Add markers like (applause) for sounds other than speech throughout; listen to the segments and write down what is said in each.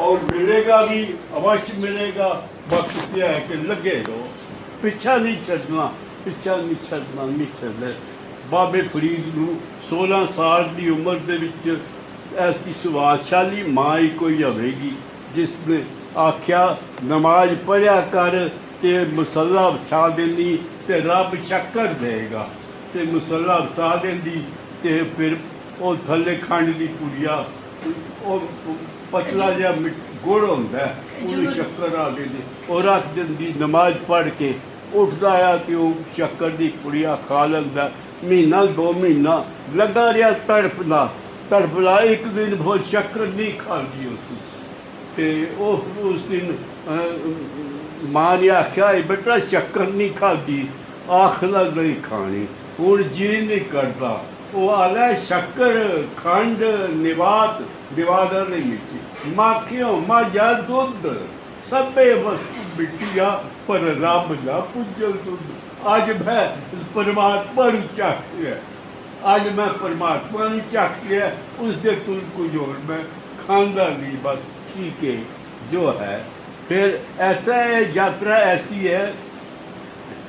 और मिलेगा भी अवश्य मिलेगा वक्त यह है कि लगे रहो ਪਿੱਛਾ ਨਹੀਂ ਛੱਡਣਾ ਪਿੱਛਾ ਨਹੀਂ ਛੱਡਣਾ ਨਹੀਂ ਛੱਡਣਾ ਬਾਬੇ ਫਰੀਦ ਨੂੰ 16 ਸਾਲ ਦੀ ਉਮਰ ਦੇ ਵਿੱਚ ਐਸੀ ਸੁਭਾਸ਼ਾਲੀ ਮਾਂ ਹੀ ਕੋਈ ਹੋਵੇਗੀ ਜਿਸ ਨੇ ਆਖਿਆ ਨਮਾਜ਼ ਪੜਿਆ ਕਰ ਤੇ ਮੁਸੱਲਾ ਵਿਛਾ ਦੇਣੀ ਤੇ ਰੱਬ ਸ਼ੱਕਰ ਦੇਗਾ ਤੇ ਮੁਸੱਲਾ ਵਿਛਾ ਦੇਂਦੀ ਤੇ ਫਿਰ ਉਹ ਥੱਲੇ ਖੰਡ ਦੀ ਕੁੜੀਆ ਉਹ ਪਤਲਾ ਜਿਹਾ ਗੁੜ ਹੁੰਦਾ ਉਹਨੂੰ ਸ਼ੱਕਰ ਆ ਕੇ ਦੇ ਉਹ ਰੱਖ ਦਿੰਦੀ ਨਮਾਜ਼ ਪੜ੍ਹ ਕੇ ਉੱਠਦਾ ਆ ਤੇ ਉਹ ਸ਼ੱਕਰ ਦੀ ਕੁੜੀਆ ਖਾ ਲੈਂਦਾ। ਮਹੀਨਾ ਦੋ ਮਹੀਨਾ ਲੱਗਾ ਰਿਹਾ ਤੜਫਦਾ ਤੜਫਦਾ ਇੱਕ ਦਿਨ ਬਹੁਤ ਸ਼ੱਕਰ ਨਹੀਂ ਖਾਂਦੀ ਉਸ ਤੇ ਉਹ ਉਸ ਦਿਨ ਮਾਂ ਨੇ ਆਖਿਆ "ਇਹ ਬੇਟਾ ਸ਼ੱਕਰ ਨਹੀਂ ਖਾਦੀ ਆਖਲਾ ਨਹੀਂ ਖਾਣੀ। ਹੁਣ ਜੀ ਨਹੀਂ ਕਰਦਾ। ਉਹ ਆਲਾ ਸ਼ੱਕਰ ਖੰਡ ਨਿਵਾਤ ਦਿਵਾਦਰ ਨਹੀਂ ਮਿੱਟੀ ਮਾਖਿਓ ਮਾਜਾ ਦੁੱਧ ਸਭੇ ਵਸਤੂ ਮਿੱਟੀਆ ਪਰ ਰੱਬ ਦਾ ਪੁੱਜਲ ਦੁੱਧ ਅੱਜ ਮੈਂ ਪਰਮਾਤਮਾ ਨੂੰ ਚੱਕ ਲਿਆ ਅੱਜ ਮੈਂ ਪਰਮਾਤਮਾ ਨੂੰ ਚੱਕ ਲਿਆ ਉਸ ਦੇ ਤੁਲ ਕੋ ਜੋੜ ਮੈਂ ਖਾਂਦਾ ਨਹੀਂ ਬਸ ਠੀਕ ਹੈ ਜੋ ਹੈ ਫਿਰ ਐਸਾ ਹੈ ਯਾਤਰਾ ਐਸੀ ਹੈ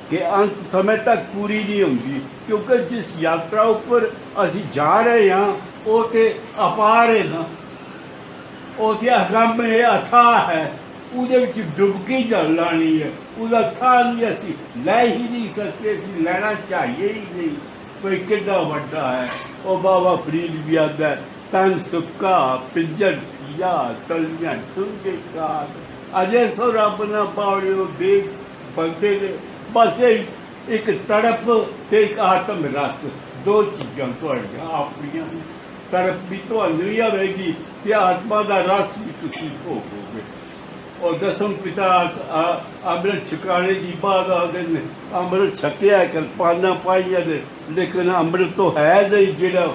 ਕਿ ਅੰਤ ਸਮੇਂ ਤੱਕ ਪੂਰੀ ਨਹੀਂ ਹੁੰਦੀ ਕਿਉਂਕਿ ਜਿਸ ਯਾਤਰਾ ਉੱਪਰ ਅਸੀਂ ਜਾ ਰਹੇ ਹਾਂ ਉਹ ਤੇ ਅਪਾਰ ਹੈ ਨਾ ਉਹ ਤੇ ਅਥਾ ਹੈ। ਉਹਦੇ ਵਿੱਚ ਡੁਬਕੀ ਜਲ ਲਾਣੀ ਹੈ। ਉਹਦਾ ਥਾਂ ਨਹੀਂ ਅਸੀਂ ਲੈ ਹੀ ਨਹੀਂ ਸਕਦੇ, ਅਸੀਂ ਲੈਣਾ ਚਾਹੀਏ ਹੀ ਨਹੀਂ। ਕੋਈ ਕਿੱਡਾ ਵੱਡਾ ਹੈ। ਉਹ ਬਾਬਾ ਫਰੀਦ ਵੀ ਆਦਾ ਤਨ ਸੁੱਕਾ ਪਿੰਜਰ ਥੀਆ, ਤਲੀਆਂ ਤੁੰਗੇ ਕਾ ਅਜੇ ਸੋ ਰੱਬ ਨਾ ਪਾਉੜਿਓ ਦੇਖ ਬੰਦੇ ਨੇ। ਬਸ ਇਹ ਇੱਕ ਤੜਪ ਤੇ ਇੱਕ ਆਤਮ ਰਸ। ਦੋ ਚੀਜ਼ਾਂ ਤੁਹਾਡੀਆਂ ਆਪਣੀਆਂ ਨੇ। ਤੜਪ ਵੀ ਤੁਹਾਨੂੰ ਹੀ ਆਵੇਗੀ ਤੇ ਆਤਮਾ ਦਾ ਰਸ ਵੀ ਤੁਸੀਂ ਭੋਗੋਗੇ। ਔਰ ਦਸਮ ਪਿਤਾ ਅ- ਅੰਮ੍ਰਿਤ ਛਕਾਣੇ ਦੀ ਬਾਤ ਆਦੇ ਨੇ, ਅੰਮ੍ਰਿਤ ਛਕਿਆ ਕਰ ਪਾਣਾ ਪਾਈਆ ਦੇ ਲੇਕਿਨ ਅੰਮ੍ਰਿਤ ਤੋਂ ਹੈ ਨਹੀਂ ਜਿਹੜਾ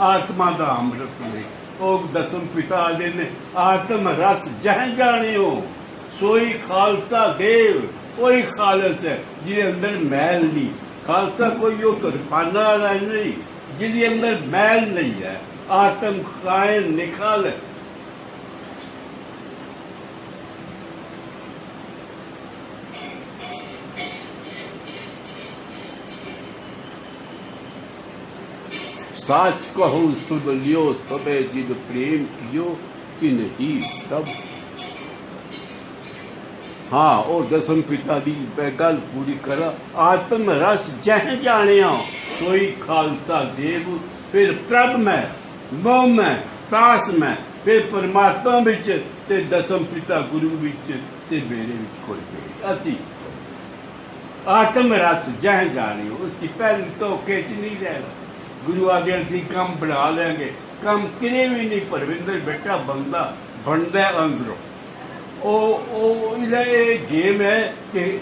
ਆਤਮਾ ਦਾ ਅੰਮ੍ਰਿਤ ਨਹੀਂ। ਉਹ ਦਸਮ ਪਿਤਾ ਆਦੇ ਨੇ, ਆਤਮ ਰਸ ਜਹ ਜਾਣਿਓ, ਸੋਈ ਖਾਲਸਾ ਦੇਵ ਕੋਈ ਖਾਲਸ ਹੈ, ਜਿਹਦੇ ਅੰਦਰ ਮੈਲ ਨਹੀਂ। ਖਾਲਸਾ ਕੋਈ ਉਹ ਕਿਰਪਾਨਾ ਨਹੀਂ। ਜਿਹਦੇ ਅੰਦਰ ਮੈਲ ਨਹੀਂ ਹੈ ਆਤਮ ਕਾਇਨ ਨਿਖਾਲ ਹੈ साच कहूँ सुन लियो सबे जिद प्रेम कियो कि नहीं तब ਹਾਂ ਉਹ ਦਸਮ ਪਿਤਾ ਦੀ ਮੈਂ ਗੱਲ ਪੂਰੀ ਕਰਾਂ ਆਤਮ ਰਸ ਜਹ ਜਾਣਿਆ ਕੋਈ ਖਾਲਸਾ ਦੇਵ, ਫਿਰ ਪ੍ਰਭ ਮੈਂ, ਮੋਹ ਮੈਂ ਤਾਸ ਮੈਂ, ਫਿਰ ਪਰਮਾਤਮਾ ਵਿੱਚ ਤੇ ਦਸਮ ਪਿਤਾ ਗੁਰੂ ਵਿੱਚ ਤੇ ਮੇਰੇ ਵਿੱਚ ਕੋਈ ਨਹੀਂ। ਅਸੀਂ ਆਤਮ ਰਸ ਜਹ ਜਾਣਿਓ, ਉਸ ਦੀ ਪਹਿਲ ਤੋਂ ਕਿਚ ਨਹੀਂ ਰਹਿਣਾ। ਗੁਰੂ ਆਗੇ ਅਸੀਂ ਕੰਮ ਬਣਾ ਲੈਂਗੇ, ਕੰਮ ਕਿਨੇ ਵੀ ਨਹੀਂ ਪਰਵਿੰਦਰ ਬੇਟਾ ਬੰਦਾ, ਬਣਦਾ ਅੰਦਰੋਂ। ਉਹ ਉਹ ਇਹ ਗੇਮ ਹੈ ਕਿ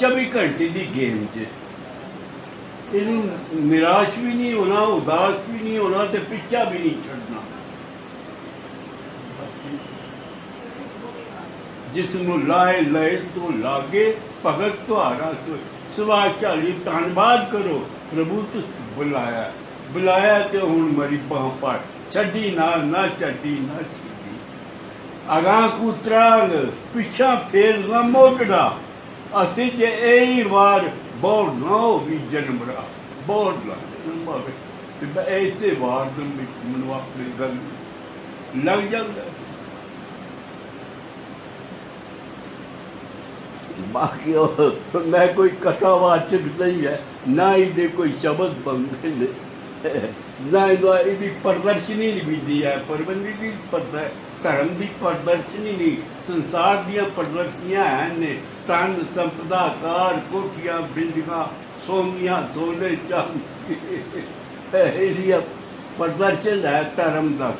24 ਘੰਟੇ ਦੀ ਗੇਮ 'ਚ ਇਹਨੂੰ ਨਿਰਾਸ਼ ਵੀ ਨਹੀਂ ਹੋਣਾ, ਉਦਾਸ ਵੀ ਨਹੀਂ ਹੋਣਾ ਤੇ ਪਿੱਛਾ ਵੀ ਨਹੀਂ ਛੱਡਣਾ। ਜਿਸ ਨੂੰ ਲਾਏ ਲਏ ਤੋਂ ਲਾਗੇ, ਭਗਤ ਤੁਹਾਰਾ ਸੋ ਸਵਾ ਚਾਲੀ ਧੰਨਵਾਦ ਕਰੋ, ਪ੍ਰਭੂ ਤੁਸ ਬੁਲਾਇਆ। ਬੁਲਾਇਆ ਤੇ ਹੁਣ ਮਰੀ ਬਾਹ ਪਰ ਛੱਡੀ ਨਾ ਨਾ ਛੱਡੀ ਨਾ ਛੱਡੀ। ਅਗਾਂ ਕੁਤਰਾਂਗ ਪਿੱਛਾ ਫੇਰ ਨਾ ਮੋਟੜਾ ਅਸੀਂ ਜੇ ਇਹੀ ਵਾਰ ਬੋੜ ਨਾ ਵੀ ਜਨਮ ਰਾ ਬੋੜ ਲਾ ਜਨਮ ਆਵੇ ਤੇ ਮੈਂ ਇਸੇ ਵਾਰ ਮੈਨੂੰ ਆਪਣੀ ਗੱਲ ਲੱਗ ਜਾਂਦਾ ਬਾਕੀ ਉਹ ਮੈਂ ਕੋਈ ਕਥਾਵਾਚਕ ਨਹੀਂ ਹੈ ਨਾ ਇਹਦੇ ਕੋਈ ਸ਼ਬਦ ਬੰਦੇ ਨੇ ਨਾ ਇਹਦਾ ਇਹਦੀ ਪ੍ਰਦਰਸ਼ਨੀ ਨਹੀਂ ਵਿਧੀ ਹੈ ਪਰਬੰਦੀ ਦੀ ਪਰਦਾ ਧਰਮ ਦੀ ਪ੍ਰਦਰਸ਼ਨੀ ਨਹੀਂ ਸੰਸਾਰ ਦੀਆਂ ਪ੍ਰਦਰਸ਼ਨੀਆਂ ਹਨ ਨੇ ਤਨ ਸੰਪਦਾ ਕਾਰ ਕੋਠੀਆਂ ਬਿਲਡਿੰਗਾਂ ਸੋਨੀਆਂ ਸੋਲੇ ਚਾਂਦੀ। ਇਹਦੀ ਪ੍ਰਦਰਸ਼ਨ ਹੈ ਧਰਮ ਦਾ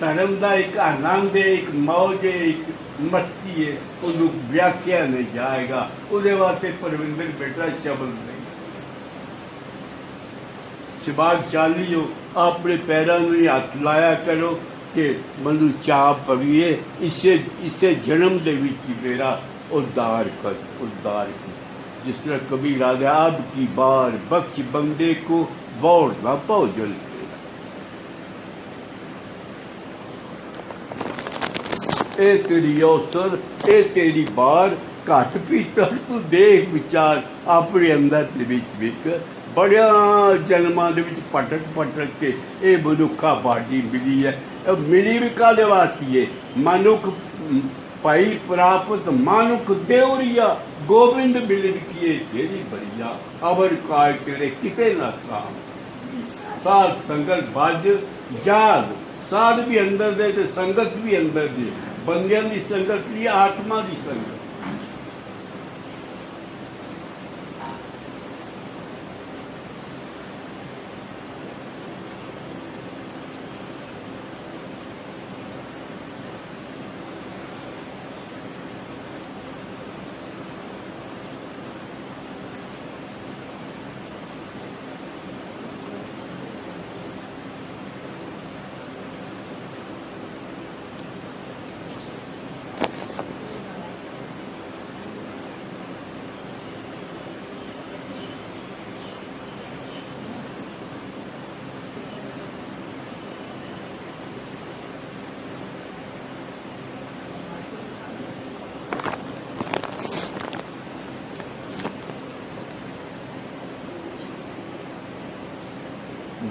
ਧਰਮ ਦਾ ਇੱਕ ਆਨੰਦ ਹੈ, ਇੱਕ ਮੌਜ ਹੈ, ਇੱਕ ਮਸਤੀ ਹੈ। ਉਹਨੂੰ ਵਿਆਖਿਆ ਨਹੀਂ ਜਾਏਗਾ। ਉਹਦੇ ਵਾਸਤੇ ਪਰਵਿੰਦਰ ਬੇਟਾ ਸ਼ਬਦ ਨਹੀਂ। ਸ਼ਿਵਾਗਸ਼ਾਲੀਓ ਆਪਣੇ ਪੈਰਾਂ ਨੂੰ ਹੀ ਹੱਥ ਲਾਇਆ ਕਰੋ ਕਿ ਮੈਨੂੰ ਚਾਹ ਪਵੀਏ। ਇਸੇ ਇਸੇ ਜਨਮ ਦੇ ਵਿੱਚ ਮੇਰਾ ਉਦਾਰ ਕਰ उद्धार कर जिस तरह कबीर आगे अब की बार बख्श बंदे को बौर ना बहुजल ਇਹ ਤੇਰੀ ਔਸਰ ਇਹ ਤੇਰੀ ਬਾਰ ਘੱਟ ਪੀਤਰ ਤੂੰ ਦੇਖ ਵਿਚਾਰ ਆਪਣੇ ਅੰਦਰ ਦੇ ਵਿੱਚ ਵਿੱਚ ਬੜਿਆ ਜਨਮਾਂ ਦੇ ਵਿੱਚ ਪਟਕ ਪਟਕ ਕੇ ਇਹ ਮਨੁੱਖਾ ਬਾਡੀ ਮਿਲੀ ਹੈ ਮਿਲੀ ਵੀ ਕਾਦੇ ਵਾਸਤੇ ਮਨੁੱਖ ਭਾਈ ਪ੍ਰਾਪਤ ਮਾਨੁਕ ਦੇਵਰੀਆ, ਗੋਬਿੰਦ ਮਿਲਨ ਕੀਏ ਤੇਰੀ ਬਰੀਆ, ਅਵਰ ਕਾਇ ਤੇਰੇ ਕਿਤੇ ਨਾ ਕਾਮ। ਸਾਧ ਸੰਗਤ ਭਜ ਜਾਦ ਸਾਧ ਵੀ ਅੰਦਰ ਦੇ ਤੇ ਸੰਗਤ ਵੀ ਅੰਦਰ ਦੀ। ਬੰਦਿਆਂ ਦੀ ਸੰਗਤ ਲਈ, ਆਤਮਾ ਦੀ ਸੰਗਤ।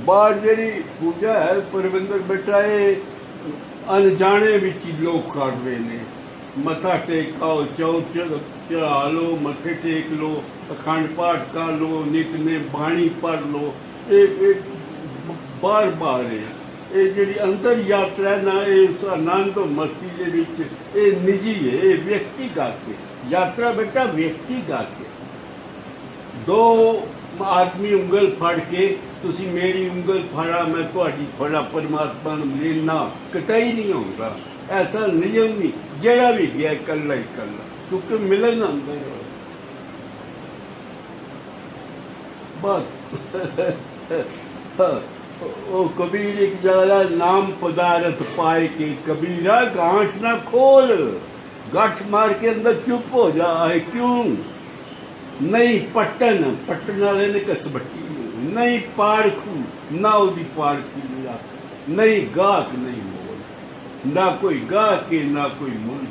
ਬਾਹਰ ਜਿਹੜੀ ਪੂਜਾ ਹੈ ਪਰਵਿੰਦਰ ਬੇਟਾ, ਇਹ ਅਣਜਾਣੇ ਵਿੱਚ ਲੋਕ ਕਰਦੇ ਨੇ। ਮੱਥਾ ਟੇਕਾਓ ਚੌਚ ਚੜਾ ਲੋ ਮੱਥੇ ਟੇਕ ਲੋ ਅਖੰਡ ਪਾਠ ਕਰ ਲਓ ਨਿਤਨੇ ਬਾਣੀ ਪੜ੍ਹ ਲਓ। ਇਹ ਇਹ ਬਾਰ ਬਾਰ ਇਹ ਜਿਹੜੀ ਅੰਦਰ ਯਾਤਰਾ ਨਾ, ਇਹ ਉਸ ਆਨੰਦ ਮਸਤੀ ਦੇ ਵਿੱਚ ਇਹ ਨਿੱਜੀ ਹੈ, ਇਹ ਵਿਅਕਤੀਗਤ ਹੈ। ਯਾਤਰਾ ਬੇਟਾ ਵਿਅਕਤੀਗਤ ਹੈ। ਦੋ ਆਦਮੀ ਉਂਗਲ ਫੜ ਕੇ ਤੁਸੀਂ ਮੇਰੀ ਉਂਗਲ ਫੜਾ ਮੈਂ ਤੁਹਾਡੀ ਫੜਾ ਪਰਮਾਤਮਾ ਨੂੰ ਮਿਲਣਾ ਕਤਈ ਨਹੀਂ ਹੁੰਦਾ ਐਸਾ ਨਿਯਮ ਨਹੀਂ ਜਿਹੜਾ ਵੀ ਗਿਆ ਇਕੱਲਾ ਹੀ ਇਕੱਲਾ ਕਿਉਂਕਿ ਮਿਲਣ ਅੰਦਰ ਹੈ। ਬਸ ਉਹ ਕਬੀਰ ਇੱਕ ਜਗ੍ਹਾ ਨਾਮ ਪਦਾਰਥ ਪਾਏ ਕੇ ਕਬੀਰਾ ਗਾਂਠ ਨਾ ਖੋਲ ਗੱਠ ਮਾਰ ਕੇ ਅੰਦਰ ਚੁੱਪ ਹੋ ਜਾ ਹੈ ਕਿਉਂ ਨਹੀਂ ਪਟਨ ਪਟਨ ਵਾਲੇ ਨੇ ਕਸਬੱਟੀ ਨਹੀਂ ਪਾੜਖੂ ਨਾ ਉਹਦੀ ਪਾੜਖੀ ਲਿਆ ਨਹੀਂ ਗਾਹਕ ਨਹੀਂ ਮੋਲ ਨਾ ਕੋਈ ਗਾਹਕ ਨਾ ਕੋਈ ਮੁੱਲ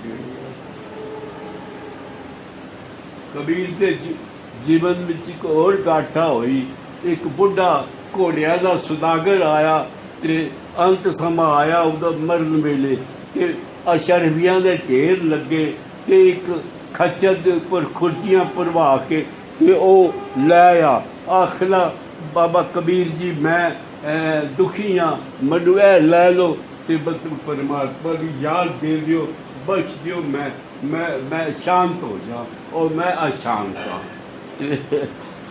ਕਬੀਰ ਦੇ ਜੀਵਨ ਵਿੱਚ ਇੱਕ ਹੋਰ ਗਾਠਾ ਹੋਈ। ਇੱਕ ਬੁੱਢਾ ਘੋੜਿਆਂ ਦਾ ਸੁਦਾਗਰ ਆਇਆ ਤੇ ਅੰਤ ਸਮਾਂ ਆਇਆ ਉਹਦਾ ਮਰਨ ਵੇਲੇ ਤੇ ਅਸ਼ਰਬੀਆਂ ਦੇ ਢੇਰ ਲੱਗੇ ਤੇ ਇੱਕ ਖੱਚਰ ਦੇ ਉੱਪਰ ਖੁਰਚੀਆਂ ਭਰਵਾ ਕੇ ਤੇ ਉਹ ਲੈ ਆ। ਆਖਲਾ, ਬਾਬਾ ਕਬੀਰ ਜੀ, ਮੈਂ ਦੁਖੀ ਹਾਂ ਮੈਨੂੰ ਇਹ ਲੈ ਲਓ ਤੇ ਬਸ ਪਰਮਾਤਮਾ ਦੀ ਯਾਦ ਦੇ ਦਿਓ, ਬਖਸ਼ ਦਿਓ ਮੈਂ ਮੈਂ ਮੈਂ ਸ਼ਾਂਤ ਹੋ ਜਾ ਔਰ ਮੈਂ ਅਸ਼ਾਂਤ ਹਾਂ। ਤੇ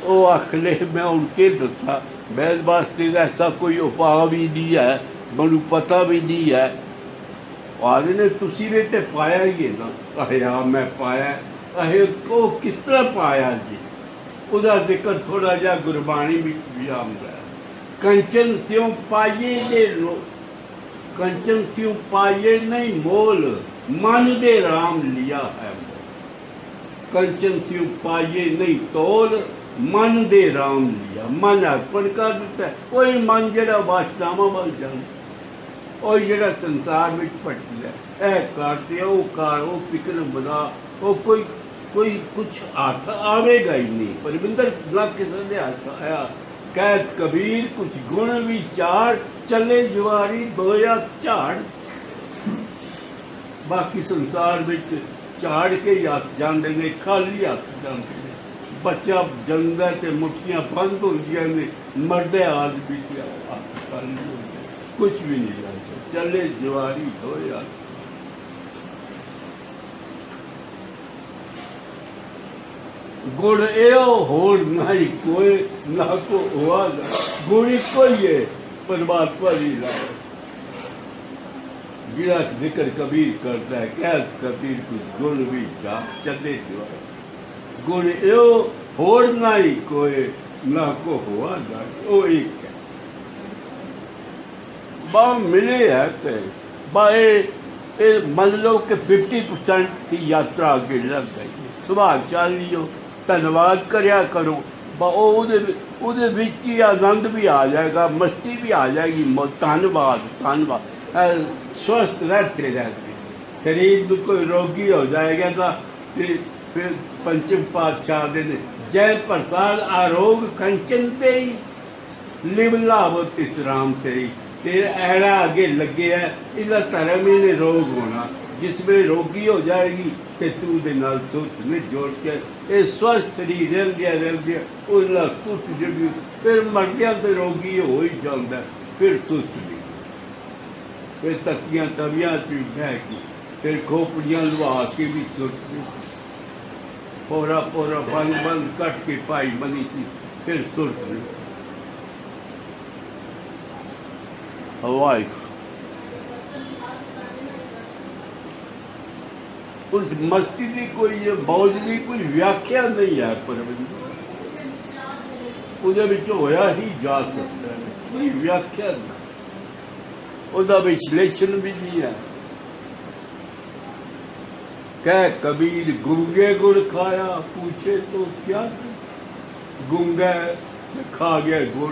ਉਹ ਆਖਲੇ, ਮੈਂ ਉਨ ਕੇ ਦੱਸਾਂ? ਮੈਂ ਵਾਸਤੇ ਐਸਾ ਕੋਈ ਉਪਾਅ ਵੀ ਨਹੀਂ ਹੈ, ਮੈਨੂੰ ਪਤਾ ਵੀ ਨਹੀਂ ਹੈ ਆਦੇ ਨੇ, ਤੁਸੀਂ ਵੀ ਤੇ ਪਾਇਆ ਹੀ ਹੈ ਨਾ ਆਇਆ ਮੈਂ ਪਾਇਆ ਇਹ ਉਹ ਕਿਸ ਤਰ੍ਹਾਂ ਪਾਇਆ ਜੀ? ਉਹਦਾ ਜ਼ਿਕਰ ਥੋੜਾ ਜਿਹਾ ਗੁਰਬਾਣੀ ਵਿੱਚ ਵੀ ਆਉਂਦਾ ਕੰਚਨ ਸਿਉ ਪਾਈਏ ਦੇ ਲੋ ਕੰਚਨ ਸਿਉ ਪਾਈਏ ਨਹੀਂ ਮੋਲ, ਮਨ ਦੇ ਰਾਮ ਲਿਆ ਹੈ ਕੰਚਨ ਸਿਉ ਪਾਈਏ ਨਹੀਂ ਤੋਲ, ਮਨ ਦੇ ਰਾਮ ਲਿਆ। ਮਨ ਅਰਪਣ ਕਰ ਦਿੱਤਾ ਕੋਈ ਮਨ ਜਿਹੜਾ ਵਾਸਨਾਵਾਂ ਵੱਲ ਜਾਂਦਾ ਉਹ ਜਿਹੜਾ ਸੰਸਾਰ ਵਿੱਚ ਭਟਕਦਾ ਇਹ ਕਰਦੇ ਉਹ ਕਾਰ ਉਹ ਫਿਕਰ ਬਣਾ ਉਹ ਕੋਈ ਕੋਈ ਕੁਝ ਹੱਥ ਆਵੇਗਾ ਹੀ ਨਹੀਂ ਪਰਵਿੰਦਰ ਨਾ ਕਿਸੇ ਦੇ ਹੱਥ ਆਇਆ ਕਹਿਤ ਕਬੀਰ ਕੁਝ ਗੁਣ ਵਿਚਾਰ ਚੱਲੇ ਜਵਾਰੀ ਦੋਇਆ ਝਾੜ ਬਾਕੀ ਸੰਸਾਰ ਵਿੱਚ ਝਾੜ ਕੇ ਹੀ ਜਾਂਦੇ ਨੇ ਖਾਲੀ ਹੱਥ ਜਾਂਦੇ ਨੇ ਬੱਚਾ ਜੰਦਾ ਤੇ ਮੁੱਠੀਆਂ ਬੰਦ ਹੁੰਦੀਆਂ ਨੇ ਮਰਦੇ ਆਦਮੀ ਤੇ ਕੁਝ ਵੀ ਨਹੀਂ ਲੱਗਦਾ ਚੱਲੇ ਜਵਾਰੀ ਹੋਇਆ ਗੁਣ ਇਹੋ ਹੋਰ ਨਹੀਂ ਕੋਈ, ਨਾ ਕੋ ਹੋਆ ਗੁਣੀ ਕੋਈ ਹੈ ਪਰਮਾਤਮਾ ਦੀ ਲਾਇ ਜਿਹੜਾ ਜ਼ਿਕਰ ਕਬੀਰ ਕਰਦਾ ਹੈ ਕਹਿ ਕਬੀਰ ਕੁਝ ਗੁਣ ਵੀ ਜਾ ਚੱਲੇ ਜਵਾਰੀ। ਗੁਣ ਇਹੋ ਹੋਰ ਨਹੀਂ ਕੋਈ, ਨਾ ਕੋ ਹੋਆ ਨਾ ਉਹ ਇੱਕ ਹੈ। ਬਾ ਮਿਲੇ ਹੈ ਤੇ ਬਾ ਇਹ ਇਹ ਮੰਨ ਲਓ ਕਿ 50% ਦੀ ਯਾਤਰਾ ਅੱਗੇ ਲੱਗ ਗਈ। ਸੁਭਾਅ ਚੱਲ ਲਿਓ ਧੰਨਵਾਦ ਕਰਿਆ ਕਰੋ। ਬਾ ਉਹ ਉਹਦੇ ਉਹਦੇ ਵਿੱਚ ਹੀ ਆਨੰਦ ਵੀ ਆ ਜਾਏਗਾ, ਮਸਤੀ ਵੀ ਆ ਜਾਏਗੀ। ਧੰਨਵਾਦ ਧੰਨਵਾਦ। ਸਵਸਥ ਰਹਤੇ ਰਹਤੇ। ਸਰੀਰ ਨੂੰ ਕੋਈ ਰੋਗੀ ਹੋ ਜਾਏਗਾ ਤਾਂ ਫਿਰ ਪੰਚਮ ਪਾਤਸ਼ਾਹ ਦੇ ਨੇ, ਜੈ ਪ੍ਰਸਾਦ ਆਰੋਗ ਕੰਚਨ ਤੇ ਲਿਵ ਲਾਵ ਤਿਸ ਰਾਮ ਤੇ ਤੇ ਅੱਗੇ ਲੱਗਿਆ ਇਹਦਾ ਧਰਮ ਹੀ ਨੇ ਰੋਗ ਹੋਣਾ। ਜਿਸ ਵੇ ਰੋਗੀ ਹੋ ਜਾਏਗੀ, ਤੇ ਤੂੰ ਦੇ ਨਾਲ ਸੁੱਤ ਨੇ ਜੋੜ ਕੇ, ਇਹ ਸਵਸਥ ਸਰੀਰ ਰਹਿੰਦਿਆ ਰਹਿੰਦਿਆ, ਉਹ ਸੁੱਤ ਜਗੀ, ਫਿਰ ਮਰ ਤੇ ਰੋਗੀ ਹੋ ਹੀ ਜਾਂਦਾ, ਫਿਰ ਸੁੱਤ ਨਹੀਂ। ਫਿਰ ਤੱਕੀਆਂ ਤਵੀਆਂ ਤੇ ਬਹਿ ਕੇ ਫਿਰ ਖੋਪੜੀਆਂ ਲਵਾ ਕੇ ਵੀ ਸੁੱਟ ਪੋਰਾ ਪੋਰਾ ਬੰਦ ਬੰਦ ਕੱਟ ਕੇ ਪਾਈ ਬਣੀ ਸੀ, ਫਿਰ ਸੁੱਟ ਨਹੀਂ ਹਵਾਈ ਉਸ ਮਸਤੀ ਦੀ ਕੋਈ ਬੌਜ ਦੀ ਕੋਈ ਵਿਆਖਿਆ ਨਹੀਂ ਹੈ ਪਰਵਿੰਦਰ ਉਹਦੇ ਵਿੱਚ ਹੋਇਆ ਹੀ ਜਾ ਸਕਦਾ ਹੈ ਕੋਈ ਵਿਆਖਿਆ ਨਹੀਂ ਉਹਦਾ ਵਿਸ਼ਲੇਸ਼ਣ ਵੀ ਨਹੀਂ ਹੈ ਕਹਿ ਕਬੀਰ ਗੁੰਗੇ ਗੁੜ ਖਾਇਆ ਪੁੱਛੇ ਤੋ ਕਿਆ ਗੁੰਗਾ ਖਾ ਗਿਆ ਗੁੜ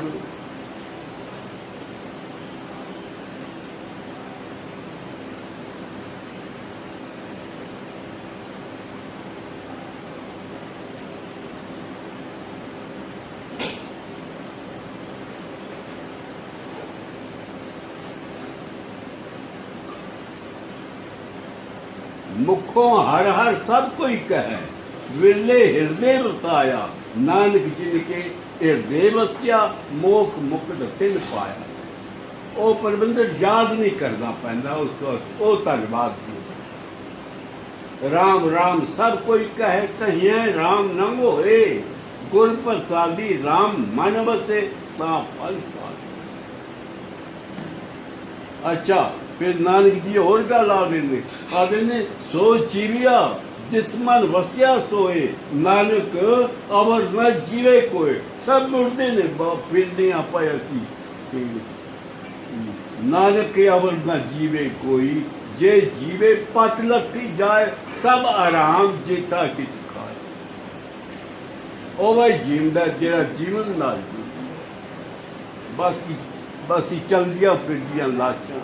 ਮੁਖੋਂ ਹਰ ਹਰ ਸਭ ਕੋਈ ਕਹੈ ਵਿਰਲੇ ਹਿਰਦੇ ਵਰਤਾਇਆ ਨਾਨਕ ਜਿਨ ਕੇ ਹਿਰਦੇ ਵਸਿਆ ਮੋਖ ਮੁਕਤ ਤਿਨ ਪਾਇਆ ਉਹ ਪਰਬੰਦਰ ਯਾਦ ਨਹੀਂ ਕਰਨਾ ਪੈਂਦਾ ਉਸ ਤੋਂ ਉਹ ਧੰਨਵਾਦ ਦੀ ਰਾਮ ਰਾਮ ਸਭ ਕੋਈ ਕਹੇ ਕਹੀਏ ਰਾਮ ਨ ਹੋਏ ਗੁਰ ਪ੍ਰਸਾਦੀ ਰਾਮ ਮਨ ਵਸੇ ਤਾਂ ਫਲ ਪਾਏ ਅੱਛਾ ਫਿਰ ਨਾਨਕ ਜੀ ਹੋਰ ਗੱਲ ਆ ਦਿੰਦੇ ਆ ਦਿੰਦੇ ਸੋ ਜੀਵਿਆ, ਜਿਸ ਵਸਿਆ ਸੋਏ, ਨਾਨਕ ਅਵਰ ਨ ਜੀਵੇ ਕੋਏ। ਸਭ ਮੁਰਦੇ ਨੇ ਬਾ ਫਿਰਦੇ ਆਪਾਂ ਅਸੀਂ ਨਾਨਕ ਅਵਰ ਨ ਜੀਵੇ ਕੋਈ, ਜੇ ਜੀਵੇ ਪਤ ਲੱਗੀ ਜਾਏ, ਸਭ ਆਰਾਮ ਜੀਤਾ ਕਿਛ ਖਾਏ। ਉਹ ਵਈ ਜੀਵਦਾ ਜਿਹੜਾ ਜੀਵਨ ਨਾਲ ਬਾਕੀ ਬਸ ਹੀ ਚਲਦੀਆਂ ਫਿਰਦੀਆਂ ਲਾਸ਼ਾਂ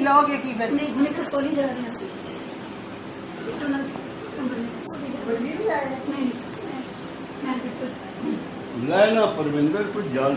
ਨਹੀਂ ਲਓਗੇ ਕੀ ਫਿਰ ਨਹੀਂ ਹੁਣੇ ਕਸੋਲੀ ਜਾ ਰਹੀ ਸੀ ਖਾਣਾ ਕਸੋਲੀ ਜਾ ਰਹੀ ਵਜੀ ਵੀ ਆਇਆ ਨਹੀਂ ਨਹੀਂ ਸਰ, ਮੈਂ- ਮੈਂ ਬਿਲਕੁਲ ਲੈ ਨਾ ਪਰਵਿੰਦਰ ਕੋ ਜਲ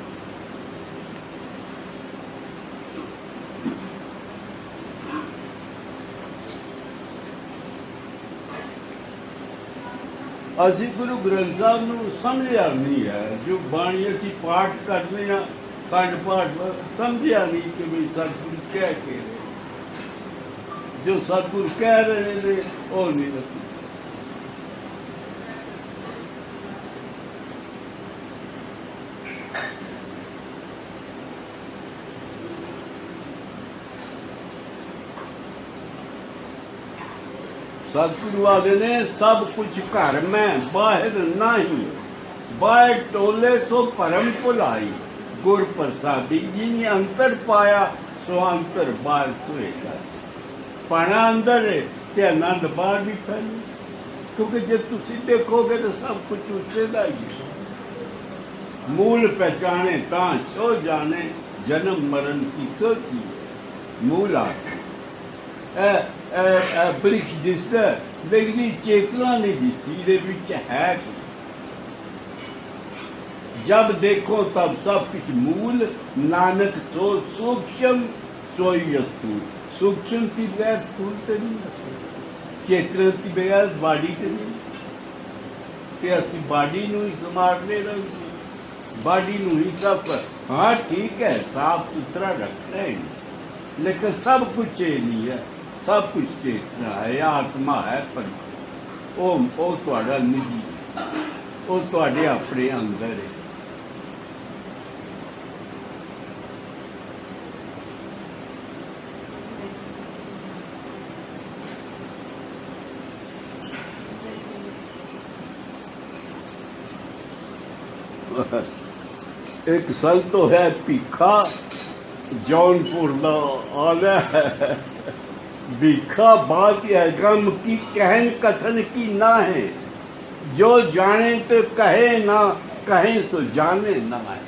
ਅਸੀਂ ਗੁਰੂ ਗ੍ਰੰਥ ਸਾਹਿਬ ਨੂੰ ਸਮਝਿਆ ਨਹੀਂ ਹੈ। ਜੋ ਬਾਣੀ ਅਸੀਂ ਪਾਠ ਕਰਦੇ ਹਾਂ, ਖੰਡ ਪਾਠ, ਸਮਝਿਆ ਨਹੀਂ ਕਿ ਵੀ ਸਤਿਗੁਰੂ ਕਹਿ ਕੇ ਜੋ ਸਤਿਗੁਰੂ ਕਹਿ ਰਹੇ ਨੇ, ਉਹ ਨਹੀਂ ਅਸੀਂ ਸਤਿਗੁਰੂ ਆਦੇ ਨੇ ਸਭ ਕੁਝ ਘਰ, ਮੈਂ ਬਾਹਰ ਨਹੀਂ। ਬਾਹਰ ਟੋਲੇ ਤੋਂ ਪਰਮ ਭੁਲਾਈ। ਗੁਰ ਪ੍ਰਸਾਦੀ ਜਿਨੇ ਅੰਤਰ ਪਾਇਆ, ਸੋ ਅੰਤਰ ਬਾਹਰ ਹੋਏਗਾ ਪਾਣਾ ਅੰਦਰ ਤੇ ਆਨੰਦ ਬਾਹਰ ਵੀ ਫੈਲੇ ਕਿਉਂਕਿ ਜੇ ਤੁਸੀਂ ਦੇਖੋਗੇ ਤਾਂ ਸਭ ਕੁਝ ਉਸੇ ਦਾ ਹੀ ਮੂਲ ਪਹਿਚਾਣੇ ਤਾਂ ਸੋ ਜਾਣੇ, ਜਨਮ ਮਰਨ ਕੀ ਸੋਚੀ। ਮੂਲ ਆ। brik dizdi. Legni चेतना नहीं दिसती ਇਹਦੇ ਵਿੱਚ ਹੈ ਜਦ ਦੇਖੋ ਤਬ ਸਭ ਕੁਝ ਮੂਲ ਨਾਨਕ ਤੋਂ ਸੂਖਸ਼ਮ ਸੋਈ ਵਸਤੂ ਸੂਖਸ਼ਮ ਦੀ ਬਗੈਰ ਸੂਲ ਤੇ ਨਹੀਂ ਚੇਤਨ ਦੀ ਬਗੈਰ ਬਾਡੀ ਤੇ ਨਹੀਂ ਤੇ ਅਸੀਂ ਬਾਡੀ ਨੂੰ ਹੀ ਸਮਾਰਨੇ ਰਹੋ ਬਾਡੀ ਨੂੰ ਹੀ ਸਭ ਹਾਂ ਠੀਕ ਹੈ ਸਾਫ਼ ਸੁਥਰਾ ਰੱਖਣਾ ਹੈ ਲੇਕਿਨ ਸਭ ਕੁਝ ਇਹ ਨਹੀਂ ਹੈ ਸਭ ਕੁਝ ਚੇਤਨਾ ਹੈ, ਆਤਮਾ ਹੈ ਪਰ ਉਹ ਉਹ ਤੁਹਾਡਾ ਨਹੀਂ ਉਹ ਤੁਹਾਡੇ ਆਪਣੇ ਅੰਦਰ ਹੈ। ਇੱਕ ਸੰਤ ਹੋਇਆ ਭਿੱਖਾ, ਜੌਨਪੁਰ ਦਾ ਆਲਾ ਹੈ ਭੀਖਾ ਬਾਤ ਹੈ, ਗਮ ਕੀ ਕਹਿਨ ਕਥਨ ਕੀ ਨਾ ਹੈ। ਜੋ ਜਾਣੇ ਤੇ ਕਹੇ ਨਾ, ਕਹੇ ਸੋ ਜਾਣੇ ਨਾ ਹੈ।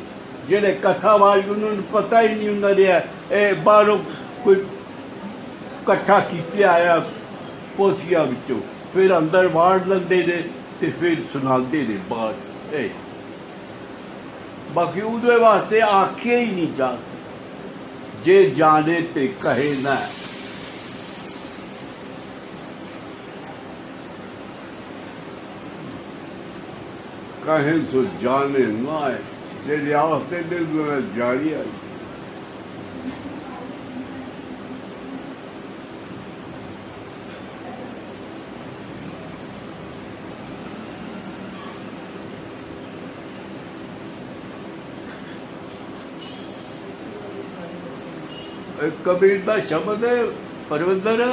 ਜਿਹੜੇ ਕਥਾ ਵਾਲੇ ਉਹਨਾਂ ਨੂੰ ਪਤਾ ਹੀ ਨਹੀਂ ਉਹਨਾਂ ਰਿਹਾ ਇਹ ਬਾਹਰੋਂ ਕੋਈ ਇਕੱਠਾ ਕੀਤਾ ਆਇਆ ਪੋਥੀਆਂ ਵਿੱਚੋਂ। ਫਿਰ ਅੰਦਰ ਵਾੜ ਲੈਂਦੇ ਨੇ ਤੇ ਫਿਰ ਸੁਣਾਉਂਦੇ ਨੇ ਬਾਤ ਇਹ। ਬਾਕੀ ਉਹਦੇ ਵਾਸਤੇ ਆਖਿਆ ਹੀ ਨਹੀਂ ਜਾ ਸਕਦਾ। ਜੇ ਜਾਣੇ ਤੇ ਕਹੇ ਨਾ ਕਹੇ ਸੋ ਜਾਣੇ ਨਾ ਜੇ ਆਖਤੇ ਦਿਲ ਵਿੱਚ ਜਾਰੀ ਹੈ ਇਹ ਕਬੀਰ ਦਾ ਸ਼ਬਦ ਹੈ ਪਰਵੰਦਰ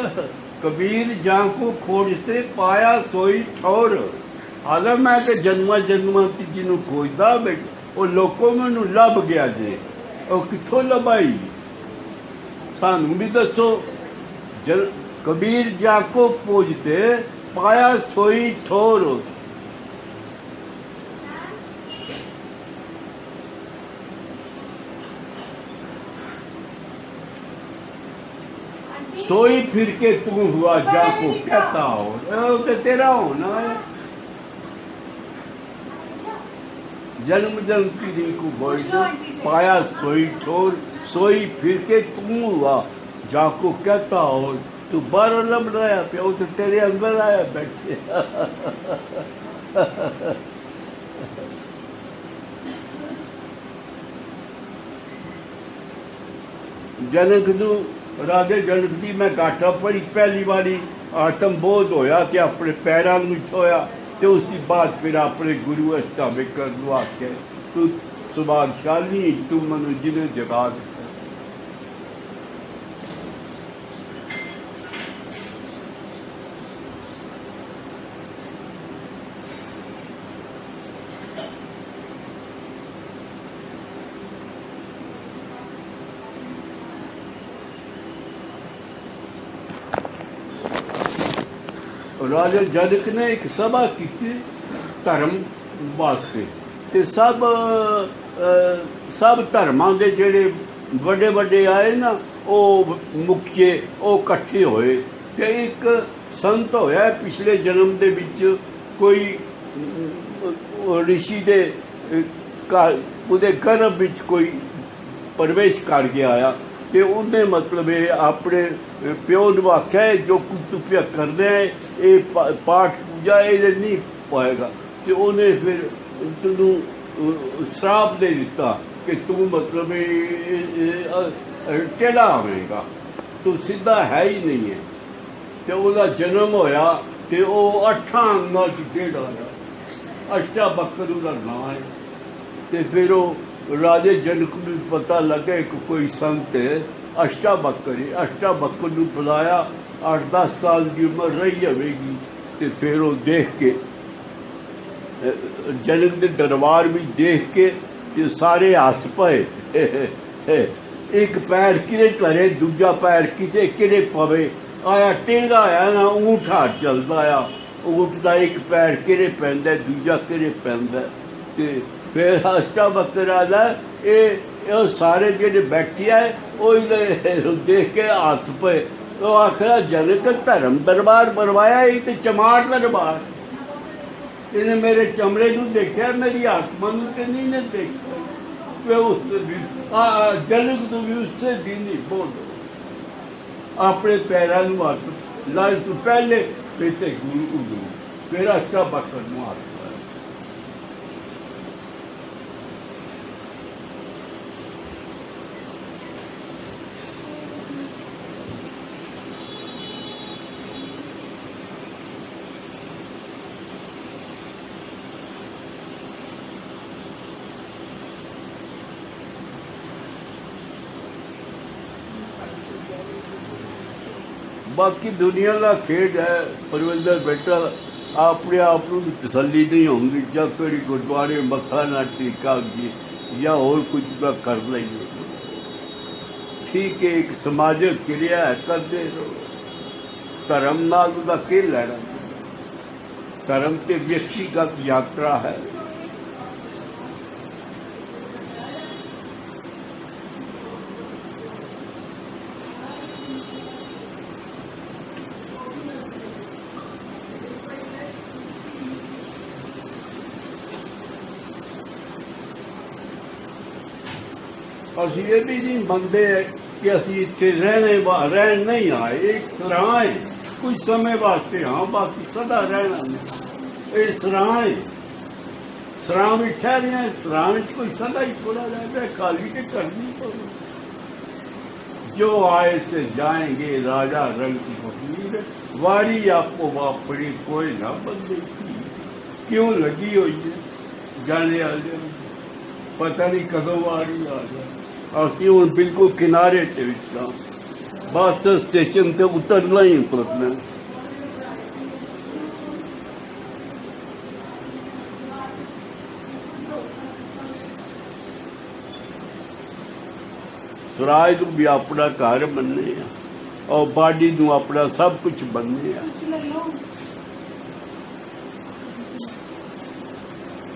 ਕਬੀਰ ਜਾਂ ਕੋ ਖੋਜਤੇ ਪਾਇਆ ਸੋਈ ਠੌਰ ਆਲਮ ਮੈਂ ਕਿ ਜਨਮਾਂ ਜਨਮਾਂ ਦੀ ਜਿਹਨੂੰ ਖੋਜਦਾ ਬੇ, ਉਹ ਲੋਕੋ ਮੈਨੂੰ ਲੱਭ ਗਿਆ ਜੇ। ਉਹ ਕਿੱਥੋਂ ਲਭਾਈ? ਸਾਨੂੰ ਵੀ ਦੱਸੋ। ਜਲ, ਕਬੀਰ ਜਾ ਕੋ ਪੂਜਤੇ ਪਾਇਆ ਸੋਈ ਠੋਰ ਸੋਈ ਫਿਰ ਕੇ ਤੂੰ ਹੁਆ ਜਾ ਕੋ ਕਹਤਾ ਹੋ ਤੇਰਾ ਹੋਣਾ ਹੈ। जन्म जन्म की री को बोल दो पाया सोई छोड़ सोई फिर के तू हुआ जाको कहता हो तू बाहर लब रहा पे वो तो तेरे अंदर आया बैठे ਜਨਕ ਨੂੰ ਰਾਜੇ ਜਨਕ ਦੀ ਮੈਂ ਗਾਠਾ ਪੜੀ ਪਹਿਲੀ ਵਾਰੀ ਆਤਮ ਬੋਧ ਹੋਇਆ ਤੇ ਆਪਣੇ ਪੈਰਾਂ ਨੂੰ ਛੋਇਆ ਤੇ ਉਸ ਦੀ ਬਾਅਦ ਫਿਰ ਆਪਣੇ ਗੁਰੂ ਅਸਤਾਵੇ ਨੂੰ ਆਖਿਆ ਤੂੰ ਸੁਭਾਗਸ਼ਾਲੀ ਤੂੰ ਮਨੁ ਜਿਹਨੇ ਜਗਾ ਦਿੱਤਾ ਰਾਜਾ ਜਨਕ ਨੇ ਇੱਕ ਸਭਾ ਕੀਤੀ ਧਰਮ ਵਾਸਤੇ। ਤੇ ਸਭ ਸਭ ਧਰਮਾਂ ਦੇ ਜਿਹੜੇ ਵੱਡੇ ਵੱਡੇ ਆਏ ਨਾ ਉਹ ਮੁਖੀਏ ਉਹ ਇਕੱਠੇ ਹੋਏ। ਤੇ ਇੱਕ ਸੰਤ ਹੋਇਆ ਪਿਛਲੇ ਜਨਮ ਦੇ ਵਿੱਚ ਕੋਈ ਅਮ, ਰਿਸ਼ੀ ਦੇ ਉਹਦੇ ਗਰਭ ਵਿੱਚ ਕੋਈ ਪ੍ਰਵੇਸ਼ ਕਰ ਗਿਆ ਆ ਤੇ ਉਹਨੇ ਮਤਲਬ ਇਹ ਆਪਣੇ ਪਿਓ ਨੂੰ ਆਖਿਆ ਜੋ ਕੁਝ ਤੂੰ ਪਿਆ ਕਰਦੇ ਹੈ ਇਹ ਪਾਠ ਪੂਜਾ ਇਹ ਨਹੀਂ ਪਾਏਗਾ। ਤੇ ਉਹਨੇ ਫਿਰ ਤੈਨੂੰ ਸ਼ਰਾਪ ਦੇ ਦਿੱਤਾ ਕਿ ਤੂੰ ਮਤਲਬ ਇਹ- ਇਹ- ਇਹ, ਹੋਵੇਗਾ? ਤੂੰ ਸਿੱਧਾ ਹੈ ਹੀ ਨਹੀਂ ਹੈ। ਤੇ ਉਹਦਾ ਜਨਮ ਹੋਇਆ ਤੇ ਉਹ ਅੱਠਾਂ ਅੰਗਾਂ ਚ ਕਿਹੜਾ ਹੋਇਆ ਅਸ਼ਟਾ ਬੱਕਰ ਉਹਦਾ ਨਾਂ ਹੈ। ਤੇ ਫਿਰ ਉਹ ਰਾਜੇ ਜਨਕ ਨੂੰ ਪਤਾ ਲੱਗਾ ਕਿ ਕੋਈ ਸੰਤ ਅਸ਼ਟਾ ਬੱਕਰੀ ਅਸ਼ਟਾ ਬੱਕਰ ਨੂੰ ਬੁਲਾਇਆ 8-10 ਸਾਲ ਦੀ ਉਮਰ ਰਹੀ ਹੋਵੇਗੀ ਤੇ ਫਿਰ ਉਹ ਦੇਖ ਕੇ ਜਨਕ ਦੇ ਦਰਬਾਰ ਵੀ ਦੇਖ ਕੇ ਤੇ ਸਾਰੇ ਹੱਸ ਪਏ। (laughs) ਇੱਕ ਪੈਰ ਕਿਰੇ ਧਰੇ ਦੂਜਾ ਪੈਰ ਕਿਸੇ ਕਿਰੇ ਪਵੇ। ਆਇਆ ਟੇਗਾ ਆਇਆ ਨਾ, ਊਂਠ ਹੱਥ ਚੱਲਦਾ ਆ। ਊਠ ਦਾ ਇੱਕ ਪੈਰ ਕਿਰੇ ਪੈਂਦਾ, ਦੂਜਾ ਕਿਰੇ ਪੈਂਦਾ। ਤੇ ਫਿਰ ਹਸਤਾ ਬੱਕਰਾ ਦਾ, ਇਹ ਇਹ ਸਾਰੇ ਜਿਹੜੇ ਬੈਠੇ ਆ, ਉਹ ਦੇਖ ਕੇ ਹੱਸ ਪਏ। ਉਹ ਆਖਰਾ ਜਨਕ ਧਰਮ ਦਰਬਾਰ ਬਣਵਾਇਆ ਇਹ ਤੇ ਚਮਾਟ ਦਰਬਾਰ। ਇਹਨੇ ਮੇਰੇ ਚਮੜੇ ਨੂੰ ਦੇਖਿਆ, ਮੇਰੀ ਆਤਮਾ ਨੂੰ ਤੇ ਨਹੀਂ ਨੇ ਦੇਖਿਆ। ਵੇ ਉਸ ਵੀ ਜਨਕ ਨੂੰ ਵੀ ਉਸੇ ਦਿਨ ਬੋਲ ਆਪਣੇ ਪੈਰਾਂ ਨੂੰ ਹੱਥ ਲਾਇ ਤੋਂ ਪਹਿਲੇ ਤੇ ਗੁਰੂ ਗੁਰੂ ਫਿਰ ਅਸ਼ਟਾ ਬੱਕਰ ਨੂੰ ਹੱਥ ਪਾਇਆ। ਬਾਕੀ ਦੁਨੀਆ ਦਾ ਖੇਡ ਹੈ, ਪਰਵਿੰਦਰ ਬੇਟਾ ਆਪਣੇ ਆਪ ਨੂੰ ਵੀ ਤਸੱਲੀ ਨਹੀਂ ਹੁੰਦੀ, ਜਾਂ ਕਿਹੜੀ ਗੁਰਦੁਆਰੇ ਮੱਥਾ ਨਾ ਟੇਕਾ ਜੀ ਜਾਂ ਹੋਰ ਕੁਝ ਨਾ ਕਰ ਲਈਏ। ਠੀਕ ਹੈ, ਇੱਕ ਸਮਾਜਿਕ ਕਿਰਿਆ ਹੈ, ਕਰਦੇ ਰਹੋ। ਧਰਮ ਨਾਲ ਉਹਦਾ ਕੀ ਲੈਣਾ? ਧਰਮ ਤੇ ਵਿਅਕਤੀਗਤ ਯਾਤਰਾ ਹੈ। ਅਸੀਂ ਇਹ ਵੀ ਨਹੀਂ ਮੰਨਦੇ ਕਿ ਅਸੀਂ ਇੱਥੇ ਰਹਿਣੇ ਵਾ ਰਹਿਣ ਨਹੀਂ ਆਏ। ਇੱਕ ਸਰਾਂ ਹੈ। ਕੁਝ ਸਮੇਂ ਵਾਸਤੇ ਹਾਂ ਬਾਕੀ ਸਦਾ ਰਹਿਣਾ ਨਹੀਂ ਇਹ ਸਰਾਂ ਹੈ। ਸਰਾਂ ਵਿੱਚ ਠਹਿਰੀਆਂ ਸਰਾਂ ਵਿੱਚ ਕੋਈ ਸਦਾ ਹੀ ਥੋੜਾ ਰਹਿੰਦਾ ਹੈ, ਖਾਲੀ ਕੇ ਕਰਨੀ ਪਵੇ ਜੋ ਆਏ ਸੇ ਜਾएंगे ਰਾਜਾ ਰੰਗ ਕੀ ਫਕੀਰ ਵਾਰੀ ਆਪੋ ਵਾਪੜੀ ਕੋਈ ਨਾ ਬੰਦੇ ਕੀ ਕਿਉਂ ਲੱਗੀ ਹੋਈ ਹੈ? ਜਾਣੇ ਆ ਜਾਏ ਪਤਾ ਨਹੀਂ ਕਦੋਂ ਵਾਰੀ ਆ ਜਾਏ ਅਸੀਂ ਹੁਣ ਬਿਲਕੁਲ ਕਿਨਾਰੇ ਤੇ ਵਿੱਚ ਹਾਂ। ਬੱਸ ਸਟੇਸ਼ਨ ਤੇ ਉਤਰਨਾ ਹੀ ਉਤਰਨਾ ਸਰਾਜ ਨੂੰ ਵੀ ਆਪਣਾ ਘਰ ਮੰਨੇ ਆ। ਔਰ ਬਾਡੀ ਨੂੰ ਆਪਣਾ ਸਭ ਕੁਝ ਮੰਨੇ ਆ।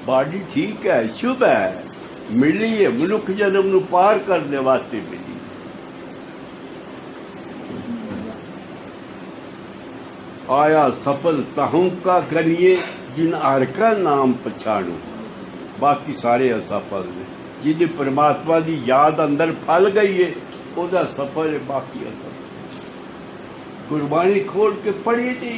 ਬਾਡੀ ਠੀਕ ਹੈ, ਸ਼ੁਭ ਹੈ। ਮਿਲੀ ਹੈ ਮਨੁੱਖ ਜਨਮ ਨੂੰ ਪਾਰ ਕਰਨ ਵਾਸਤੇ ਮਿਲੀ ਆਇਆ ਸਫਲ ਤਹੂੰ ਕਾ ਕਰੀਏ ਜਿਨ ਹਰ ਨਾਮ ਪਛਾਣੋ ਬਾਕੀ ਸਾਰੇ ਅਸਫਲ ਨੇ ਜਿਹਦੇ ਪਰਮਾਤਮਾ ਦੀ ਯਾਦ ਅੰਦਰ ਫਲ ਗਈ ਏ ਉਹਦਾ ਸਫਲ ਹੈ ਬਾਕੀ ਅਸਫਲ ਗੁਰਬਾਣੀ ਖੋਲ ਕੇ ਪੜ੍ਹੀ ਤੇ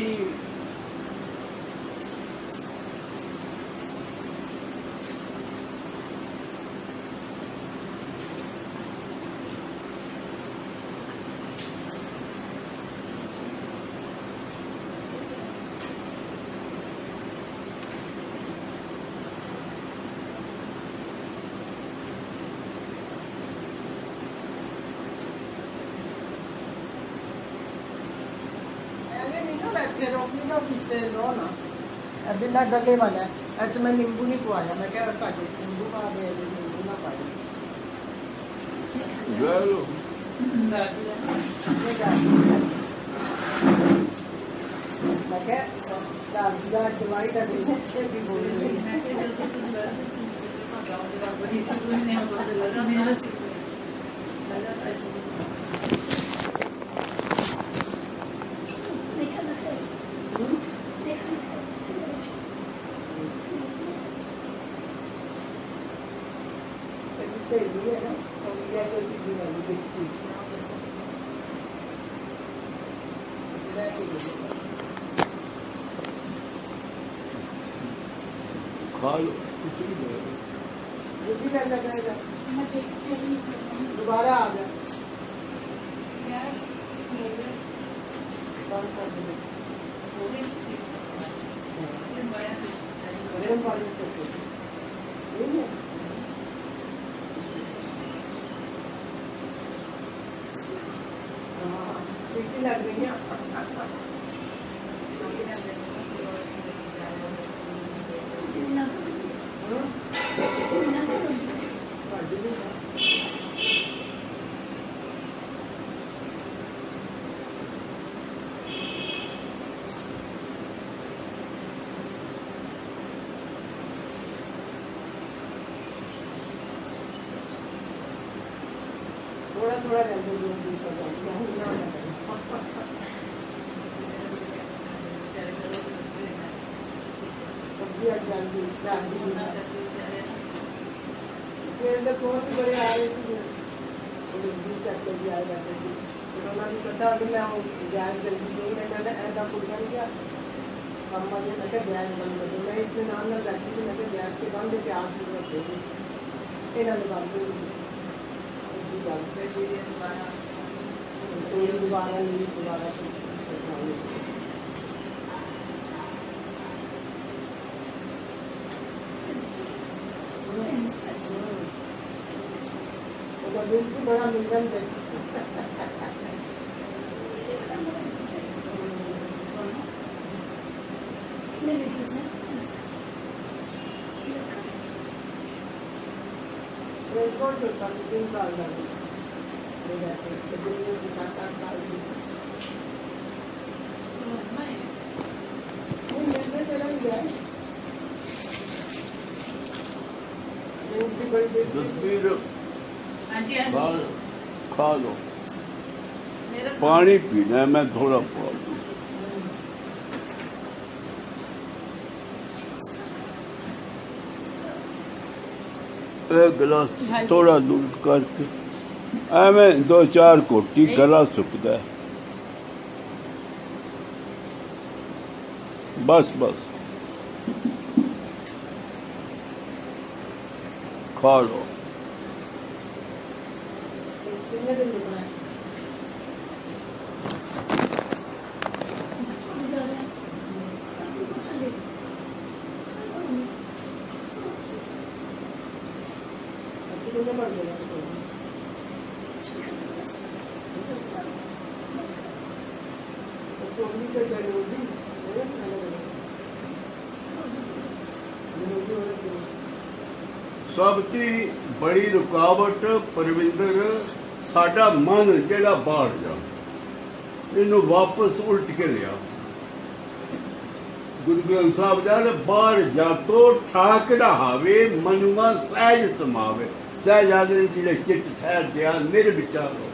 ਮੈਂ ਨਿੰਬੂ ਨਹੀਂ ਪਵਾਇਆ। ਮੈਂ ਕਿਹਾ ਪਾ ਦੇ ਨਿੰਬੂ ਨਾ ਪਾਏ ਵੈਲੋ ਇਹ ਗੱਲ ਮੈਂ ਕਿਹਾ ਚਾਰ ਹੋ। ਸਿੱਟੀ ਲੱਗ ਗਈ ਆ ਨਾ ਹਾਂ ਨਾ ਭਾਜੀ ਨੂੰ ਥੋੜਾ ਥੋੜਾ ਰਹਿੰਦੇ ਦੋ ਦਿਨ ਤੋਂ ਜਾਂਦੇ ਹੁਣ ਨਾ ਸਬਜ਼ੀ ਆ ਜਾਂਦੀ ਜਾਂਦੀ ਫਿਰ ਦੇ ਕੋਲ ਵੀ ਬੜੇ ਆ ਰਹੇ ਸੀ ਉਹ ਵੀ ਚੱਕ ਕੇ ਵੀ ਆ ਜਾਂਦੇ ਸੀ ਫਿਰ ਉਹਨਾਂ ਨੂੰ ਪਤਾ ਕਿ ਮੈਂ ਉਹ ਜਾਨ ਜਲਦੀ ਨਹੀਂ ਮੈਂ ਕਹਿੰਦਾ ਐਦਾ ਕੁਝ ਨਹੀਂ ਗਿਆ ਕੰਮਾਂ ਦੇ ਮੈਂ ਕਿਹਾ ਗੈਸ ਬੰਦ ਕਰ ਦਿਓ। ਮੈਂ होगा दूध भी बड़ा मिलन है Ne bir güzel. Rekor da tabii bin kaldı. Böyle şey. Biliyorsun zaten kaldı. Bu nerede gelen gel. Doğru bir böyle değil. Düz büyürüm. Jasvir aunty ਖਾ ਖਾ ਲਓ ਮੇਰਾ ਪਾਣੀ ਪੀਣਾ ਹੈ, ਮੈਂ ਥੋੜਾ ਪਾ ਇਹ ਗਲਾਸ ਹਾਂਜੀ। ਥੋੜਾ ਦੂਰ ਕਰਕੇ ਐਵੇਂ ਦੋ ਚਾਰ ਕੋਟੀ ਨਹੀਂ। ਗਲਾ ਸੁੱਕਦਾ ਸਭ ਤੋਂ ਬੜੀ ਰੁਕਾਵਟ ਪਰਵਿੰਦਰ ਸਾਡਾ ਮਨ ਜਿਹੜਾ ਬਾਹਰ ਜਾ, ਇਹਨੂੰ ਵਾਪਸ ਉਲਟ ਕੇ ਲਿਆ। ਗੁਰੂ ਗ੍ਰੰਥ ਸਾਹਿਬ ਦਾ ਬਾਹਰ ਜਾ ਤੋ ਠਾਕ ਰਹਾਵੇ ਮਨੁਆ ਸਹਿਜ ਸਮਾਵੇ। ਸਹਿਜ ਆਦਿ ਜਿਹੜੇ ਚਿੱਤ ਠਹਿਰ ਗਿਆ ਨਿਰ ਵਿਚਾਰੋ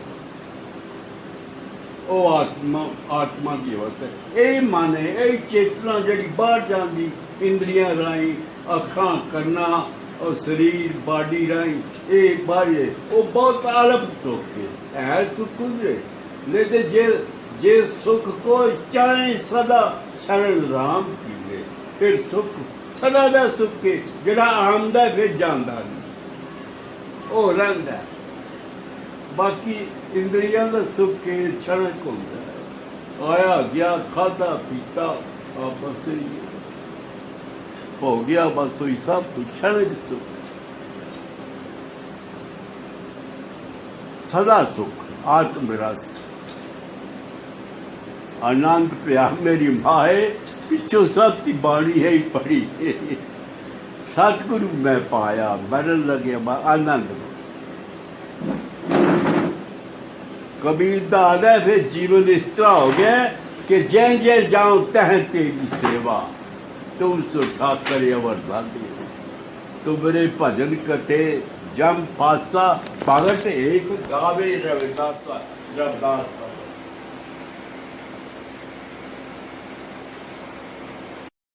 ਉਹ ਆਤਮਾ ਆਤਮਾ ਦੀ ਅਵਸਥਾ ਹੈ। ਇਹ ਮਨ ਹੈ, ਇਹ ਚੇਤਨਾ ਜਿਹੜੀ ਬਾਹਰ ਜਾਂਦੀ ਇੰਦਰੀਆਂ ਰਾਹੀਂ, ਅੱਖਾਂ ਕੰਨਾਂ ਔਰ ਸਰੀਰ, ਬਾਡੀ ਰਾਹੀਂ ਇਹ ਬਾਹਰ ਉਹ ਬਹੁਤ ਅਲਪ ਤੋਕੇ ਹੈ। ਸੁਖ ਦੇ ਲੈ ਤੇ ਜੇ ਜੇ ਸੁਖ ਕੋ ਚਾਹੇ ਸਦਾ ਸ਼ਰਨ ਰਾਮ ਕੀਵੇ ਫਿਰ ਸੁਖ ਸਦਾ ਦਾ ਸੁਖ ਜਿਹੜਾ ਆਮਦਾ ਵਿੱਚ ਜਾਂਦਾ ਨਹੀਂ। ਉਹ ਰਹਿੰਦਾ ਬਾਕੀ ਇੰਦਰੀਆਂ ਦਾ ਸੁੱਖ ਕੇ ਛਣਕ ਹੁੰਦਾ ਆਇਆ ਗਿਆ ਖਾਦਾ ਪੀਤਾ ਆਪਸ ਹੀ। ਹੋ ਗਿਆ ਬਸ ਹੋਈ ਸਭ ਕੁਛ ਛਣਕ ਸੁੱਖ। ਸਦਾ ਸੁੱਖ, ਆਤਮ ਰਸ ਆਨੰਦ ਪਿਆ ਮੇਰੀ ਮਾਏ, ਪਿੱਛੋਂ ਸਭ ਦੀ ਬਾਣੀ ਹੈ ਹੀ। ਪੜੀ ਸਤਿਗੁਰੂ ਮੈਂ ਪਾਇਆ, ਮਰਨ ਲੱਗਿਆ ਆਨੰਦ कबीर ਦਾ ਆਦਾ ਫਿਰ ਜੀਵਨ ਇਸ ਤਰ੍ਹਾਂ ਹੋ ਗਿਆ ਕਿ ਜੈ ਜੈ ਜਾਉ ਤਹ ਤੇਰੀ ਸੇਵਾ ਤੁਮ ਸੋ ਠਾਕਰ ਅਵਰ ਦਾਦੀ ਤੋ ਮੇਰੇ ਭਜਨ ਕਤੇ ਜਮ ਪਾਸਾ ਭਗਤ ਏਕ ਗਾਵੇ ਰਵਿਦਾਸ ਰਵਦਾਸ